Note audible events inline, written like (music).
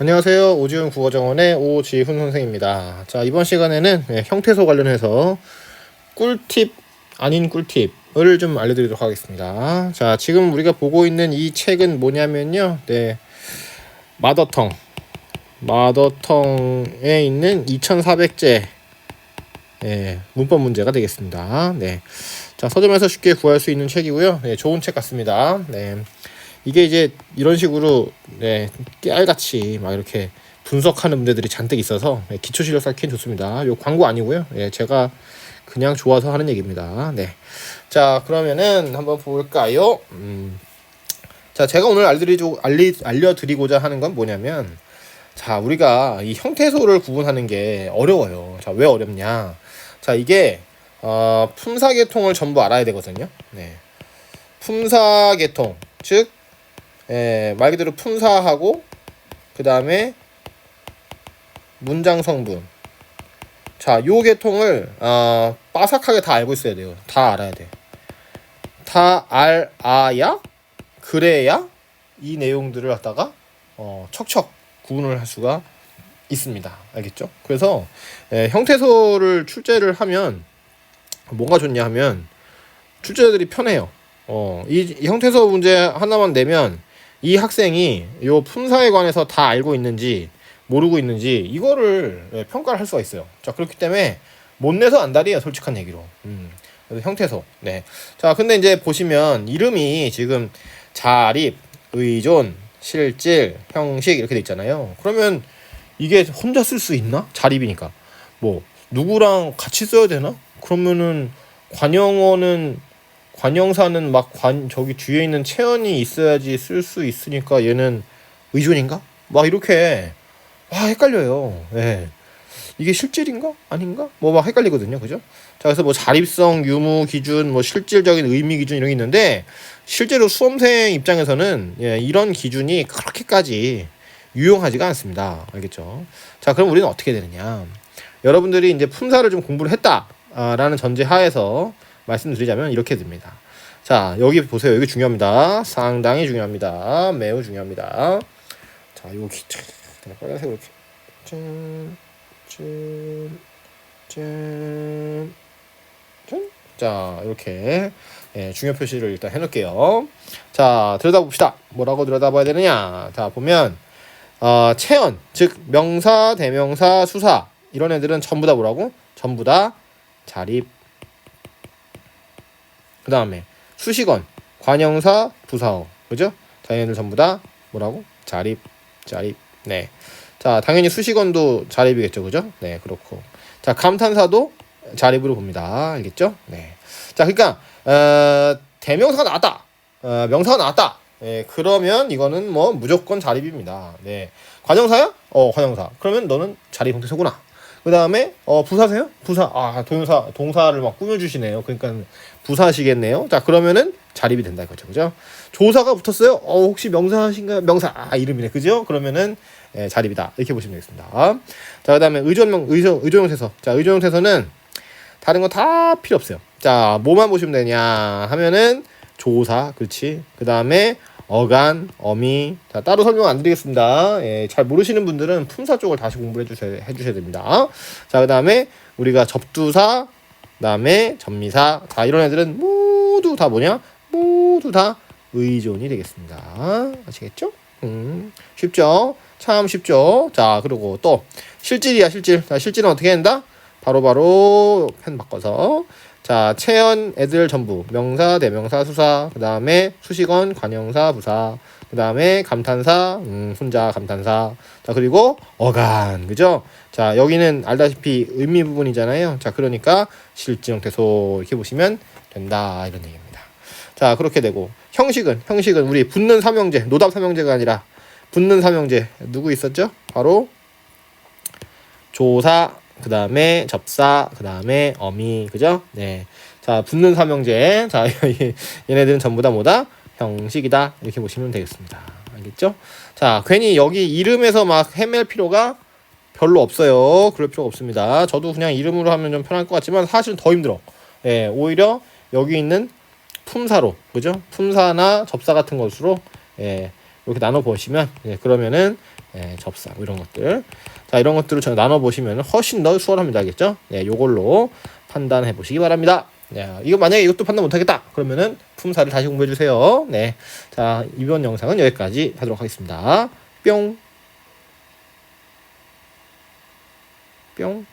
안녕하세요. 오지훈 국어정원의 오지훈 선생입니다. 자, 이번 시간에는 예, 형태소 관련해서 꿀팁 아닌 꿀팁을 좀 알려드리도록 하겠습니다. 자, 지금 우리가 보고 있는 이 책은 뭐냐면요. 네. 마더텅. 마더텅에 있는 2400제 예, 문법 문제가 되겠습니다. 네. 자, 서점에서 쉽게 구할 수 있는 책이고요. 네, 좋은 책 같습니다. 네. 이게 이제 이런 식으로 네, 깨알같이 막 이렇게 분석하는 문제들이 잔뜩 있어서 네, 기초 실력 쌓기엔 좋습니다. 요 광고 아니고요. 예, 제가 그냥 좋아서 하는 얘기입니다. 네. 자, 그러면은 한번 볼까요? 음. 자, 제가 오늘 알려드리고, 알리, 알려드리고자 하는 건 뭐냐면, 자, 우리가 이 형태소를 구분하는 게 어려워요. 자, 왜 어렵냐? 자, 이게, 어, 품사계통을 전부 알아야 되거든요. 네. 품사계통, 즉, 예, 말 그대로 품사하고, 그 다음에 문장 성분. 자, 요 계통을, 어, 빠삭하게 다 알고 있어야 돼요. 다 알아야 돼. 다 알아야? 그래야 이 내용들을 갖다가 어, 척척 구분을 할 수가 있습니다. 알겠죠? 그래서 예, 형태소를 출제를 하면 뭐가 좋냐 하면 출제자들이 편해요. 어, 이, 이 형태소 문제 하나만 내면 이 학생이 요 품사에 관해서 다 알고 있는지 모르고 있는지 이거를 예, 평가를 할 수가 있어요. 자 그렇기 때문에 못 내서 안달이에요. 솔직한 얘기로. 음. 형태소. 네. 자 근데 이제 보시면 이름이 지금 자립, 의존, 실질, 형식 이렇게 돼 있잖아요. 그러면 이게 혼자 쓸 수 있나? 자립이니까. 뭐 누구랑 같이 써야 되나? 그러면은 관영어는 관영사는 막 관 저기 뒤에 있는 체언이 있어야지 쓸 수 있으니까 얘는 의존인가? 막 이렇게 와 헷갈려요. 예. 이게 실질인가? 아닌가? 뭐 막 헷갈리거든요. 그죠? 자, 그래서 뭐 자립성, 유무 기준, 뭐 실질적인 의미 기준 이런 게 있는데 실제로 수험생 입장에서는 예, 이런 기준이 그렇게까지 유용하지가 않습니다. 알겠죠? 자, 그럼 우리는 어떻게 되느냐? 여러분들이 이제 품사를 좀 공부를 했다라는 전제 하에서 말씀드리자면 이렇게 됩니다. 자, 여기 보세요. 여기 중요합니다. 상당히 중요합니다. 매우 중요합니다. 자, 여기 빨간색으로 이렇게 짠, 짠, 짠, 짠. 자, 이렇게 예, 중요 표시를 일단 해놓을게요. 자, 들여다봅시다. 뭐라고 들여다봐야 되느냐? 자, 보면 어, 체언, 즉 명사, 대명사, 수사 이런 애들은 전부 다 뭐라고? 전부 다 자립. 그 다음에 수식원, 관형사, 부사어, 그죠? 자, 얘네들 전부 다 뭐라고? 자립, 자립. 네. 자, 당연히 수식원도 자립이겠죠, 그죠? 네, 그렇고. 자, 감탄사도 자립으로 봅니다. 알겠죠? 네. 자, 그러니까 어, 대명사가 나왔다. 어, 명사가 나왔다. 예, 그러면 이거는 뭐 무조건 자립입니다. 네. 관형사야? 어, 관형사. 그러면 너는 자립 형태소구나. 그 다음에 어 부사세요? 부사 아 동사 동사를 막 꾸며주시네요. 그러니까 부사시겠네요. 자 그러면은 자립이 된다 이거죠, 그죠? 조사가 붙었어요. 어 혹시 명사신가요? 명사 아 이름이네, 그죠? 그러면은 예, 자립이다 이렇게 보시면 되겠습니다. 자 그다음에 의존명 의존 의존형태서 자 의존형태서는 다른 거 다 필요 없어요. 자 뭐만 보시면 되냐 하면은 조사 그렇지. 그 다음에 어간, 어미. 자, 따로 설명 안 드리겠습니다. 예, 잘 모르시는 분들은 품사 쪽을 다시 공부해 주셔야, 해 주셔야 됩니다. 자, 그 다음에 우리가 접두사, 그 다음에 전미사. 자, 이런 애들은 모두 다 뭐냐? 모두 다 의존이 되겠습니다. 아시겠죠? 음, 쉽죠? 참 쉽죠? 자, 그리고 또 실질이야, 실질. 자, 실질은 어떻게 된다? 바로바로 펜 바꿔서 자, 체연 애들 전부 명사, 대명사, 수사, 그 다음에 수식원, 관형사, 부사, 그 다음에 감탄사, 음, 혼자 감탄사, 자 그리고 어간, 그죠? 자 여기는 알다시피 의미 부분이잖아요. 자 그러니까 실질형태소 이렇게 보시면 된다 이런 얘기입니다. 자 그렇게 되고 형식은 형식은 우리 붙는 삼형제, 노답 삼형제가 아니라 붙는 삼형제 누구 있었죠? 바로 조사, 그 다음에 접사, 그 다음에 어미, 그죠? 네. 자, 붙는 삼형제. 자, (laughs) 얘네들은 전부 다 뭐다? 형식이다. 이렇게 보시면 되겠습니다. 알겠죠? 자, 괜히 여기 이름에서 막 헤맬 필요가 별로 없어요. 그럴 필요가 없습니다. 저도 그냥 이름으로 하면 좀 편할 것 같지만 사실은 더 힘들어. 예, 오히려 여기 있는 품사로, 그죠? 품사나 접사 같은 것으로, 예, 이렇게 나눠 보시면, 예, 그러면은, 예, 접사 뭐 이런 것들. 자 이런 것들을 저 나눠 보시면 훨씬 더 수월합니다, 알겠죠? 네, 요걸로 판단해 보시기 바랍니다. 야, 이거 만약에 이것도 판단 못하겠다 그러면은 품사를 다시 공부해 주세요. 네, 자 이번 영상은 여기까지 하도록 하겠습니다. 뿅. 뿅.